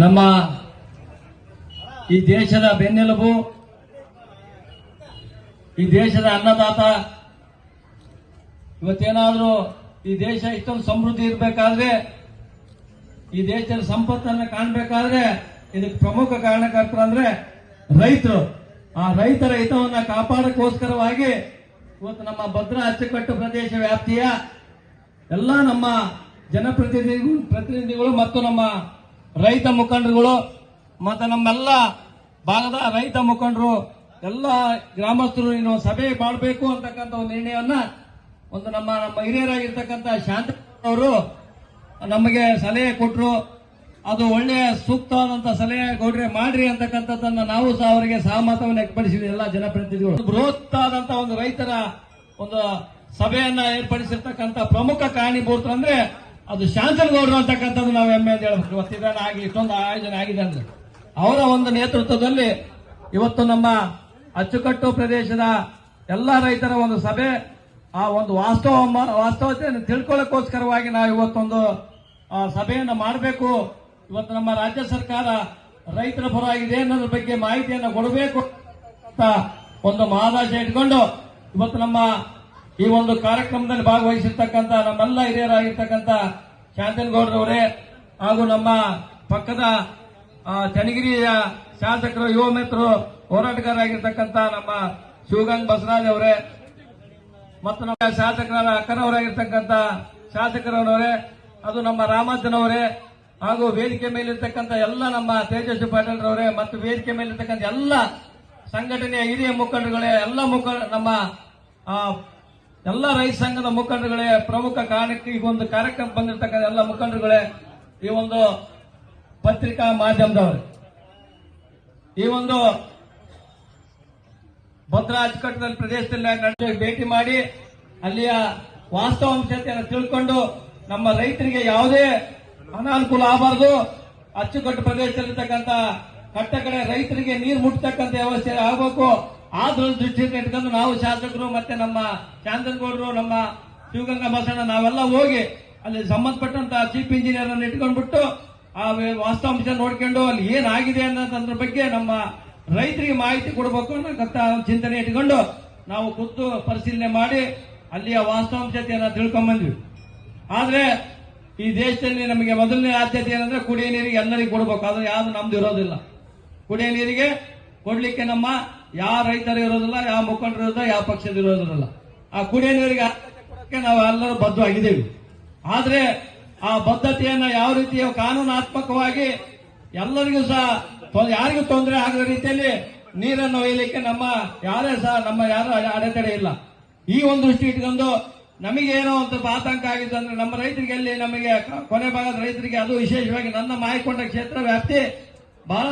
ನಮ್ಮ ಈ ದೇಶದ ಬೆನ್ನೆಲುಬು, ಈ ದೇಶದ ಅನ್ನದಾತ, ಇವತ್ತೇನಾದರೂ ಈ ದೇಶ ಇಷ್ಟೊಂದು ಸಮೃದ್ಧಿ ಇರಬೇಕಾದ್ರೆ, ಈ ದೇಶದ ಸಂಪತ್ತನ್ನು ಕಾಣಬೇಕಾದ್ರೆ, ಇದಕ್ಕೆ ಪ್ರಮುಖ ಕಾರಣಕರ್ತರು ಅಂದ್ರೆ ರೈತರು. ಆ ರೈತರ ಹಿತವನ್ನ ಕಾಪಾಡಕ್ಕೋಸ್ಕರವಾಗಿ ಇವತ್ತು ನಮ್ಮ ಭದ್ರಾ ಅಚ್ಚುಕಟ್ಟು ಪ್ರದೇಶ ವ್ಯಾಪ್ತಿಯ ಎಲ್ಲ ನಮ್ಮ ಜನಪ್ರತಿನಿಧಿಗಳು, ಪ್ರತಿನಿಧಿಗಳು ಮತ್ತು ನಮ್ಮ ರೈತ ಮುಖಂಡರುಗಳು ಮತ್ತು ನಮ್ಮೆಲ್ಲ ಭಾಗದ ರೈತ ಮುಖಂಡರು ಎಲ್ಲ ಗ್ರಾಮಸ್ಥರು ಇನ್ನು ಸಭೆ ಮಾಡಬೇಕು ಅಂತಕ್ಕಂಥ ಒಂದು ನಿರ್ಣಯವನ್ನ ಒಂದು ನಮ್ಮ ನಮ್ಮ ಹಿರಿಯರಾಗಿರ್ತಕ್ಕಂಥ ಶಾಂತ ಅವರು ನಮಗೆ ಸಲಹೆ ಕೊಟ್ಟರು ಅದು ಒಳ್ಳೆಯ ಸೂಕ್ತವಾದಂಥ ಸಲಹೆ ಕೊಡ್ರಿ ಮಾಡ್ರಿ ಅಂತಕ್ಕಂಥದ್ದನ್ನ ನಾವು ಸಹ ಅವರಿಗೆ ಸಹಮತವನ್ನು ವ್ಯಕ್ತಪಡಿಸಿದ್ವಿ, ಎಲ್ಲ ಜನಪ್ರತಿನಿಧಿಗಳು. ಬೃಹತ್ ಆದಂತ ಒಂದು ರೈತರ ಒಂದು ಸಭೆಯನ್ನ ಏರ್ಪಡಿಸಿರ್ತಕ್ಕಂಥ ಪ್ರಮುಖ ಕಾರಣೀಭೂತರು ಅಂದ್ರೆ ಅದು ಶಾಂತನಗೌಡರು ಅಂತಕ್ಕಂಥದ್ದು ನಾವು ಹೆಮ್ಮೆ ಅಂತ ಹೇಳ್ಬೇಕು. ಇವತ್ತು ಇದನ್ನ ಆಗಿ ಇಷ್ಟೊಂದು ಆಯೋಜನೆ ಆಗಿದೆ ಅಂದ್ರೆ. ಅವರ ಒಂದು ನೇತೃತ್ವದಲ್ಲಿ ಇವತ್ತು ನಮ್ಮ ಅಚ್ಚುಕಟ್ಟು ಪ್ರದೇಶದ ಎಲ್ಲ ರೈತರ ಒಂದು ಸಭೆ, ಆ ಒಂದು ವಾಸ್ತವ ವಾಸ್ತವತೆಯನ್ನು ತಿಳ್ಕೊಳ್ಳೋಕ್ಕೋಸ್ಕರವಾಗಿ ನಾವು ಇವತ್ತೊಂದು ಸಭೆಯನ್ನ ಮಾಡಬೇಕು. ಇವತ್ತು ನಮ್ಮ ರಾಜ್ಯ ಸರ್ಕಾರ ರೈತರ ಪರವಾಗಿದೆ ಅನ್ನೋದ್ರ ಬಗ್ಗೆ ಮಾಹಿತಿಯನ್ನು ಕೊಡಬೇಕು ಅಂತ ಒಂದು ಮಹಾದಾಶ ಇಟ್ಕೊಂಡು ಇವತ್ತು ನಮ್ಮ ಈ ಒಂದು ಕಾರ್ಯಕ್ರಮದಲ್ಲಿ ಭಾಗವಹಿಸಿರ್ತಕ್ಕಂಥ ನಮ್ಮೆಲ್ಲ ಹಿರಿಯರಾಗಿರ್ತಕ್ಕಂಥ ಶಾಂತನಗೌಡರವರೇ ಹಾಗೂ ನಮ್ಮ ಪಕ್ಕದ ಚನ್ನಗಿರಿಯ ಶಾಸಕರು, ಯುವ ಮಿತ್ರರು, ಹೋರಾಟಗಾರರಾಗಿರ್ತಕ್ಕಂಥ ನಮ್ಮ ಶಿವಗಂಗ್ ಬಸವರಾಜ್ ಅವರೇ, ಮತ್ತು ನಮ್ಮ ಶಾಸಕರ ಅಕ್ಕನವರಾಗಿರ್ತಕ್ಕಂಥ ಶಾಸಕರವರೇ, ಅದು ನಮ್ಮ ರಾಮಾಜನವರೇ ಹಾಗೂ ವೇದಿಕೆ ಮೇಲಿರ್ತಕ್ಕಂಥ ಎಲ್ಲ ನಮ್ಮ ತೇಜಸ್ವಿ ಪಾಟೀಲ್ರವರೇ, ಮತ್ತು ವೇದಿಕೆ ಮೇಲಿರ್ತಕ್ಕಂಥ ಎಲ್ಲ ಸಂಘಟನೆಯ ಹಿರಿಯ ಮುಖಂಡರುಗಳೇ, ಎಲ್ಲ ಮುಖಂಡ ನಮ್ಮ ಎಲ್ಲ ರೈತ ಸಂಘದ ಮುಖಂಡರುಗಳೇ, ಪ್ರಮುಖ ಕಾರಣಕ್ಕೆ ಈ ಒಂದು ಕಾರ್ಯಕ್ರಮ ಬಂದಿರತಕ್ಕಂಥ ಎಲ್ಲ ಮುಖಂಡರುಗಳೇ, ಈ ಒಂದು ಪತ್ರಿಕಾ ಮಾಧ್ಯಮದವರು, ಈ ಒಂದು ಭದ್ರಾ ಅಚ್ಚುಕಟ್ಟಿನ ಪ್ರದೇಶದಲ್ಲಿ ನಡೆದ ಭೇಟಿ ಮಾಡಿ, ಅಲ್ಲಿಯ ವಾಸ್ತವಾಂಶತೆಯನ್ನು ತಿಳ್ಕೊಂಡು ನಮ್ಮ ರೈತರಿಗೆ ಯಾವುದೇ ಅನಾನುಕೂಲ ಆಗಬಾರದು. ಅಚ್ಚುಕಟ್ಟು ಪ್ರದೇಶದಲ್ಲಿರ್ತಕ್ಕಂಥ ಕಟ್ಟ ಕಡೆ ರೈತರಿಗೆ ನೀರು ಮುಟ್ಟತಕ್ಕಂಥ ವ್ಯವಸ್ಥೆ ಆಗಬೇಕು. ಆ ದೃಷ್ಟಿ ಇಟ್ಕೊಂಡು ನಾವು ಶಾಸಕರು ಮತ್ತೆ ನಮ್ಮ ಶಾಂತನಗೌಡರು ನಮ್ಮ ಶಿವಗಂಗಾ ಬಸಣ್ಣ ನಾವೆಲ್ಲ ಹೋಗಿ ಅಲ್ಲಿ ಸಂಬಂಧಪಟ್ಟಂತ ಚೀಫ್ ಇಂಜಿನಿಯರ್ ಅನ್ನು ಇಟ್ಕೊಂಡ್ಬಿಟ್ಟು ಆ ವಾಸ್ತವಾಂಶ ನೋಡ್ಕೊಂಡು ಅಲ್ಲಿ ಏನಾಗಿದೆ ಅನ್ನೋದ್ರ ಬಗ್ಗೆ ನಮ್ಮ ರೈತರಿಗೆ ಮಾಹಿತಿ ಕೊಡಬೇಕು ಅನ್ನೋಂಥ ಚಿಂತನೆ ಇಟ್ಕೊಂಡು ನಾವು ಖುದ್ದು ಪರಿಶೀಲನೆ ಮಾಡಿ ಅಲ್ಲಿಯ ವಾಸ್ತವಾಂಶತೆಯನ್ನು ತಿಳ್ಕೊಂಬಂದ್ವಿ. ಆದ್ರೆ ಈ ದೇಶದಲ್ಲಿ ನಮಗೆ ಮೊದಲನೇ ಆದ್ಯತೆ ಏನಂದ್ರೆ ಕುಡಿಯ ನೀರಿಗೆ ಎಲ್ಲರಿಗೂ ಕೊಡಬೇಕು. ಆದ್ರೆ ಯಾವ್ದು ನಮ್ದು ಇರೋದಿಲ್ಲ. ಕುಡಿಯ ನೀರಿಗೆ ಕೊಡ್ಲಿಕ್ಕೆ ನಮ್ಮ ಯಾವ ರೈತರು ಇರೋದಿಲ್ಲ, ಯಾವ ಮುಖಂಡರು ಇರೋದಿಲ್ಲ, ಯಾವ ಪಕ್ಷದ ಇರೋದಿಲ್ಲ. ಆ ಕುಡಿಯ ನೀರಿಗೆ ಆದ್ಯತೆ ನಾವೆಲ್ಲರೂ ಬದ್ಧವಾಗಿದ್ದೇವೆ. ಆದ್ರೆ ಆ ಬದ್ಧತೆಯನ್ನ ಯಾವ ರೀತಿಯ ಕಾನೂನಾತ್ಮಕವಾಗಿ ಎಲ್ಲರಿಗೂ ಸಹ ಯಾರಿಗೂ ತೊಂದರೆ ಆಗದ ರೀತಿಯಲ್ಲಿ ನೀರನ್ನು ಒಯ್ಯಲಿಕ್ಕೆ ನಮ್ಮ ಯಾರೇ ಸಹ, ನಮ್ಮ ಯಾರು ಅಡೆತಡೆ ಇಲ್ಲ. ಈ ಒಂದು ದೃಷ್ಟಿ ಇಟ್ಕೊಂಡು ನಮಗೇನೋ ಒಂದು ಆತಂಕ ಆಗಿದೆ ಅಂದ್ರೆ ನಮ್ಮ ರೈತರಿಗೆ ಅಲ್ಲಿ ನಮಗೆ ಕೊನೆ ಭಾಗದ ರೈತರಿಗೆ ಅದು ವಿಶೇಷವಾಗಿ ನನ್ನ ಮಾಯಿಕೊಂಡ ಕ್ಷೇತ್ರ ವ್ಯಾಪ್ತಿ ಬಹಳ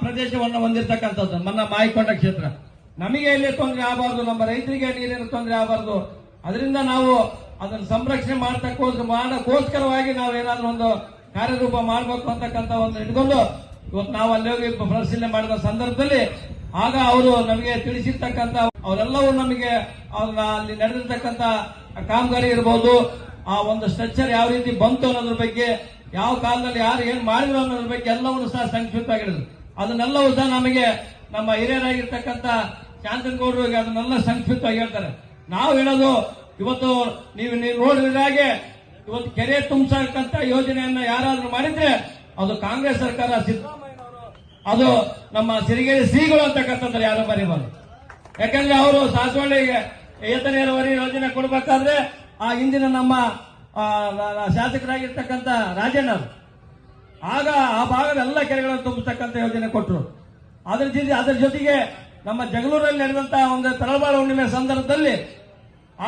ಪ್ರದೇಶವನ್ನು ಹೊಂದಿರತಕ್ಕಂಥದ್ದು ನನ್ನ ಮಾಯಿಕೊಂಡ ಕ್ಷೇತ್ರ. ನಮಗೆ ಎಲ್ಲಿ ತೊಂದರೆ ಆಗಬಾರ್ದು, ನಮ್ಮ ರೈತರಿಗೆ ನೀರಿನ ತೊಂದರೆ ಆಗಬಾರ್ದು, ಅದರಿಂದ ನಾವು ಅದನ್ನು ಸಂರಕ್ಷಣೆ ಮಾಡ್ತಕ್ಕೋಸ್ಕರ ಮಾಡೋಕ್ಕೋಸ್ಕರವಾಗಿ ನಾವು ಏನಾದ್ರೂ ಒಂದು ಕಾರ್ಯರೂಪ ಮಾಡಬೇಕು ಅಂತಕ್ಕಂಥ ಒಂದು ಇಟ್ಕೊಂಡು, ಇವತ್ತು ನಾವು ಅಲ್ಲಿ ಹೋಗಿ ಪರಿಶೀಲನೆ ಮಾಡಿದ ಸಂದರ್ಭದಲ್ಲಿ, ಆಗ ಅವರು ನಮಗೆ ತಿಳಿಸಿರ್ತಕ್ಕಂಥ, ಅವರೆಲ್ಲವೂ ನಮಗೆ ಅವ್ರನ್ನ ಅಲ್ಲಿ ನಡೆದಿರ್ತಕ್ಕಂಥ ಕಾಮಗಾರಿ ಇರ್ಬೋದು, ಆ ಒಂದು ಸ್ಟ್ರಕ್ಚರ್ ಯಾವ ರೀತಿ ಬಂತು ಅನ್ನೋದ್ರ ಬಗ್ಗೆ ಯಾವ ಕಾಲದಲ್ಲಿ ಯಾರು ಏನ್ ಮಾಡಿದ್ರು ಅನ್ನೋದ್ರ ಬಗ್ಗೆ ಎಲ್ಲವನ್ನು ಸಹ ಸಂಕ್ಷಿಪ್ತವಾಗಿರೋದು ಅದನ್ನೆಲ್ಲವೂ ಸಹ ನಮಗೆ ನಮ್ಮ ಹಿರಿಯರಾಗಿರ್ತಕ್ಕಂಥ ಶಾಂತನಗೌಡರು ಅದನ್ನೆಲ್ಲ ಸಂಕ್ಷಿಪ್ತವಾಗಿ ಹೇಳ್ತಾರೆ. ನಾವು ಹೇಳೋದು, ಇವತ್ತು ನೀವು ನೀವು ನೋಡಿದ ಹಾಗೆ, ಇವತ್ತು ಕೆರೆ ತುಂಬಿಸಕ್ಕಂತ ಯೋಜನೆಯನ್ನ ಯಾರಾದ್ರೂ ಮಾಡಿದ್ರೆ, ಅದು ಕಾಂಗ್ರೆಸ್ ಸರ್ಕಾರ ಅದು ನಮ್ಮ ಸಿರಿಗೆರೆ ಶ್ರೀಗಳು ಅಂತಕ್ಕಂಥದ್ದು ಯಾರು ಮರಿಬಾರ್ದು ಯಾಕಂದ್ರೆ ಅವರು ಸಾಸವಳ್ಳಿಗೆ ಏತ ನೀರಾವರಿ ಯೋಜನೆ ಕೊಡಬೇಕಾದ್ರೆ, ಆ ಹಿಂದಿನ ನಮ್ಮ ಶಾಸಕರಾಗಿರ್ತಕ್ಕಂಥ ರಾಜಣ್ಣ ಆಗ ಆ ಭಾಗದ ಎಲ್ಲ ಕೆರೆಗಳನ್ನು ತುಂಬಿಸ್ತಕ್ಕಂಥ ಯೋಜನೆ ಕೊಟ್ಟರು. ಅದ್ರ ಜೊತೆ ಅದರ ಜೊತೆಗೆ ನಮ್ಮ ಜಗಳೂರಲ್ಲಿ ನಡೆದಂತಹ ಒಂದು ತಳಬಾಳ ಹುಣ್ಣಿಮೆ ಸಂದರ್ಭದಲ್ಲಿ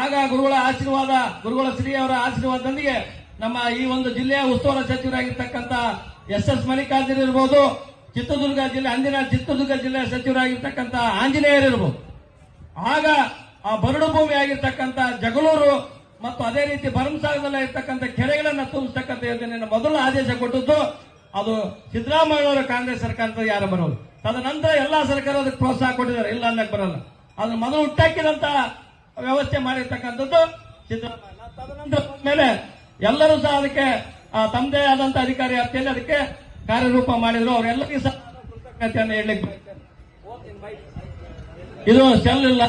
ಆಗ ಗುರುಗಳ ಆಶೀರ್ವಾದ, ಗುರುಗಳ ಶ್ರೀ ಅವರ ಆಶೀರ್ವಾದದೊಂದಿಗೆ ನಮ್ಮ ಈ ಒಂದು ಜಿಲ್ಲೆಯ ಉಸ್ತುವಾರಿ ಸಚಿವರಾಗಿರ್ತಕ್ಕಂಥ ಎಸ್ ಎಸ್ ಮಲ್ಲಿಕಾರ್ಜುನ್ ಇರ್ಬೋದು, ಚಿತ್ರದುರ್ಗ ಜಿಲ್ಲೆ, ಅಂದಿನ ಚಿತ್ರದುರ್ಗ ಜಿಲ್ಲೆಯ ಸಚಿವರಾಗಿರ್ತಕ್ಕಂಥ ಆಂಜನೇಯರ್ ಇರ್ಬೋದು. ಆಗ ಆ ಬರಡು ಭೂಮಿ ಆಗಿರ್ತಕ್ಕಂಥ ಜಗಳೂರು ಮತ್ತು ಅದೇ ರೀತಿ ಭರಮಸಾಗರದಲ್ಲಿ ಇರ್ತಕ್ಕಂಥ ಕೆರೆಗಳನ್ನು ತುಂಬಿಸ್ತಕ್ಕಂಥ ಯೋಜನೆಯನ್ನು ಮೊದಲು ಆದೇಶ ಕೊಟ್ಟದ್ದು, ಅದು ಸಿದ್ದರಾಮಯ್ಯನವರ ಕಾಂಗ್ರೆಸ್ ಸರ್ಕಾರದ ಯಾರು ಬರೋದು ತದನಂತರ ಎಲ್ಲಾ ಸರ್ಕಾರ ಅದಕ್ಕೆ ಪ್ರೋತ್ಸಾಹ ಕೊಟ್ಟಿದ್ದಾರೆ, ಇಲ್ಲ ಅನ್ನಕ್ಕೆ ಬರಲ್ಲ. ಅದನ್ನ ಮೊದಲು ಹುಟ್ಟಾಕಿದಂತ ವ್ಯವಸ್ಥೆ ಮಾಡಿರ್ತಕ್ಕಂಥದ್ದು ಸಿದ್ದರಾಮಯ್ಯ. ತದನಂತರ ಮೇಲೆ ಎಲ್ಲರೂ ಸಹ ಅದಕ್ಕೆ ತಮ್ಮದೇ ಆದಂತ ಅಧಿಕಾರಿ ಅರ್ಥದಲ್ಲಿ ಅದಕ್ಕೆ ಕಾರ್ಯರೂಪ ಮಾಡಿದ್ರು. ಅವರೆಲ್ಲರಿಗೂ ಸಹ ಕೃತಜ್ಞತೆಯನ್ನು ಹೇಳಲಿಕ್ಕೆ. ಇದು ಸೆಲ್ ಇಲ್ಲ.